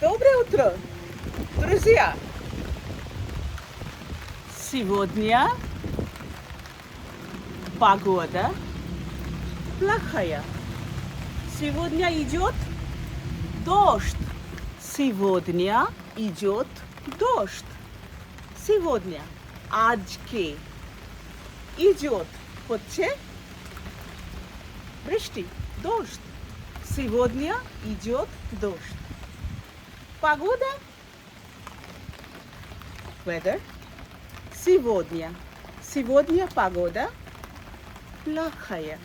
Доброе утро, друзья! Сегодня погода плохая. Сегодня идет дождь. Сегодня идет дождь. Сегодня আজকে идет হচ্ছে বৃষ্টি дождь. Сегодня идет дождь. Погода. Weather. Сегодня. Сегодня погода плохая.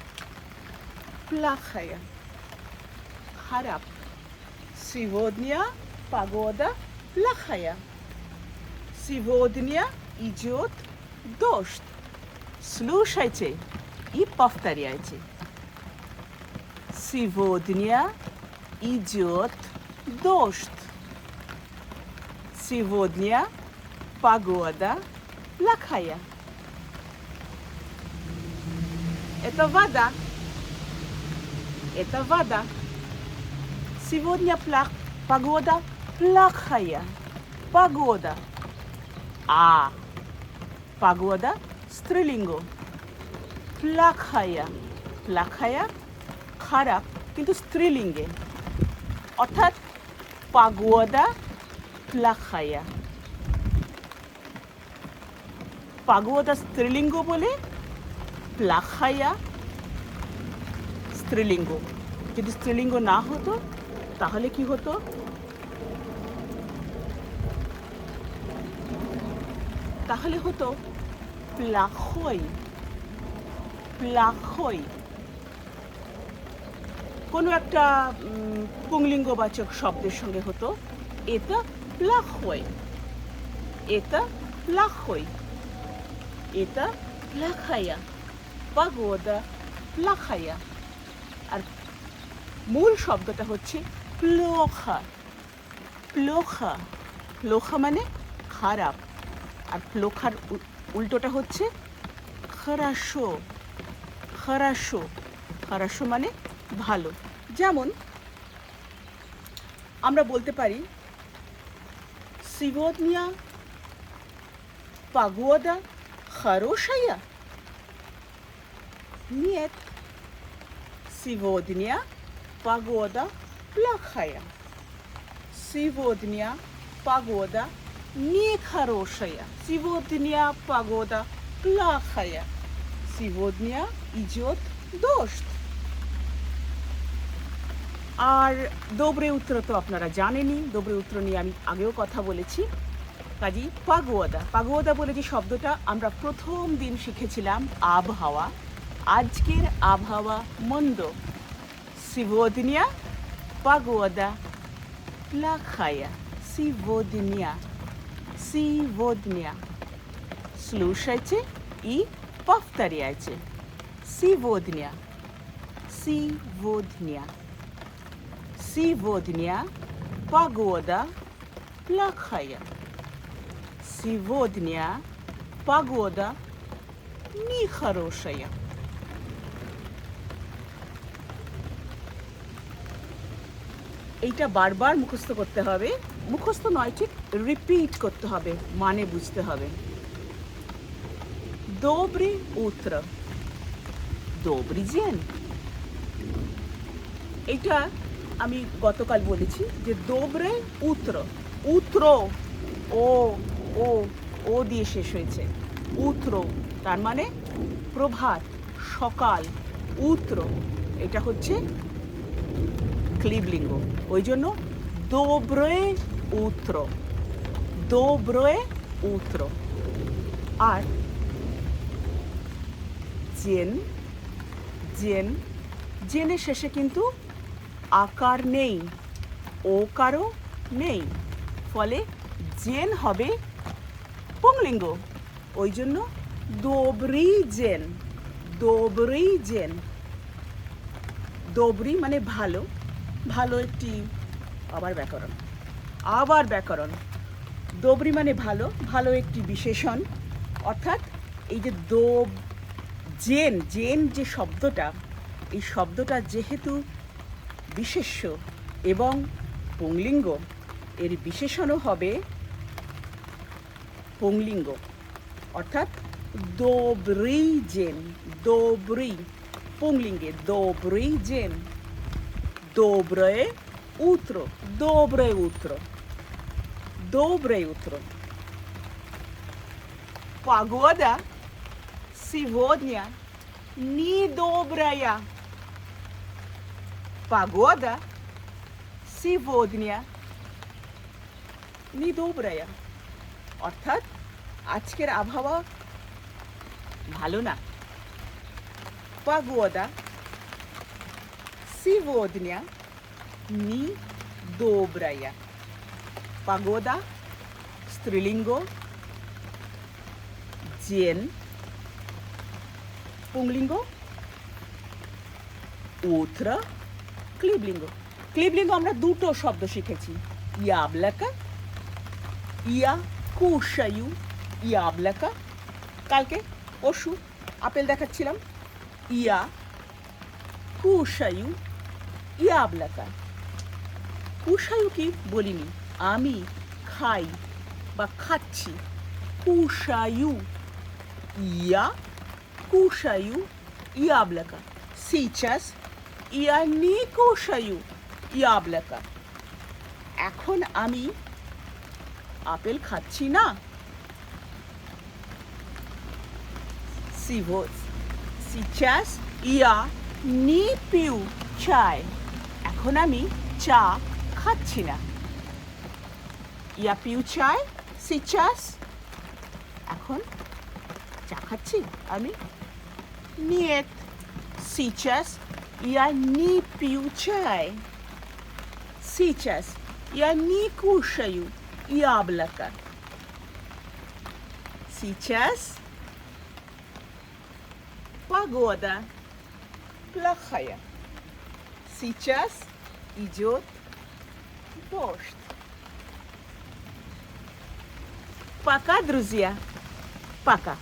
Плохая. Харап. Сегодня погода плохая. Сегодня идет дождь. Слушайте и повторяйте. Сегодня идет дождь. Сегодня погода плохая. Это вода. Это вода. Сегодня плох... погода плохая. Погода. А. Погода стрелингу. প্লাখায়া প্লাখায়া খারাপ কিন্তু স্ত্রীলিঙ্গে অর্থাৎ পাগুয়াদা প্লাখায়া পাগুয়াদা স্ত্রীলিঙ্গ বলে প্লাখায়া স্ত্রীলিঙ্গ। যদি স্ত্রীলিঙ্গ না হতো, তাহলে কি হতো? তাহলে হতো প্লাখই প্লাখই। কোনো একটা পুংলিঙ্গবাচক শব্দের সঙ্গে হতো। এটা প্লাখই এটা প্লাখই এটা প্লাখায়া পাগোদা প্লাখায়া আর মূল শব্দটা হচ্ছে প্লোখা। প্লোখা। প্লোখা মানে খারাপ। আর প্লোখার উল্টোটা হচ্ছে খারাসো খারাসো খারাসো মানে ভালো। যেমন আমরা বলতে পারি сегодня погода хорошая? Нет. Сегодня погода плохая. Сегодня погода нехорошая. Сегодня погода плохая. Сегодня идет дождь. আর দোবরে উত্তর তো আপনারা জানেনই দোবরে উত্তর নিয়ে আমি আগেও কথা বলেছি কাজী পাগোয়াদা পাগোয়াদা বলে যে শব্দটা আমরা প্রথম দিন শিখেছিলাম আবহাওয়া আজকের আবহাওয়া মন্দ সিভোদিনিয়া পাগোয়াদা плохая. Сегодня. Сегодня. Слушайте и повторяйте. Сегодня. Сегодня. Сегодня погода плохая. Сегодня погода нехорошая. এইটা বারবার মুখস্থ করতে হবে মুখস্থ নয় ঠিক রিপিট করতে হবে মানে বুঝতে হবে দোবরি উত্র দোবরি জেন এইটা আমি গতকাল বলেছি যে দোবরে উত্র উত্র, ও ও ও দিয়ে শেষ হয়েছে। উত্র, তার মানে প্রভাত, সকাল, উত্র, এটা হচ্ছে ক্লিবলিঙ্গ। ওই জন্য দোব্রয়ে উত্র দোব্রয়ে উত্র। আর জেন জেন, জেনের শেষে কিন্তু আকার নেই, ওকারও নেই। ফলে জেন হবে পুংলিঙ্গ। ওই জন্য দোবরি জেন দোবরি জেন। দোবরি মানে ভালো ভালো একটি আবার ব্যাকরণ। আবার ব্যাকরণ। দোবরি মানে ভালো ভালো একটি বিশেষণ। অর্থাৎ এই যে দোব, জেন জেন যে শব্দটা, এই শব্দটা যেহেতু বিশেষ্য এবং পুংলিঙ্গ এর বিশেষণও হবে পুংলিঙ্গ অর্থাৎ দোব্রি জেন দোব্রি পুংলিঙ্গে দোব্রি জেন দোব্রে উত্র দোব্রে উত্র দোব্রে উত্র Погода сегодня недобрая. Погода сегодня недобрая. অর্থাৎ আজকের আবহাওয়া ভালো না Погода сегодня недобрая. Погода স্ত্রীলিঙ্গ জেন পুংলিঙ্গ উত্র ক্লিবলিঙ্গ। ক্লিবলিঙ্গ আমরা দুটো শব্দ শিখেছি। ইয়াবলাকা ইয়া কুশায়ু ইয়াবলাকা। কালকে অশু আপেল দেখাচ্ছিলাম। ইয়া কুশায়ু ইয়াবলাকা। কুশায়ু কি বলিনি? আমি খাই বা খাচ্ছি। কুশায়ু ইয়া কুশায়ু ইয়াবলাকা সিচাস я не кушаю яблоко. এখন আমি আপেল খাচ্ছি না Сего- Сейчас я не пью чай. এখন আমি চা খাচ্ছি না Я пью чай сейчас. এখন চা খাচ্ছি আমি Нет, сейчас я не пью чай. Сейчас я не кушаю яблоко. Сейчас погода плохая. Сейчас идет дождь. Пока, друзья. Пока.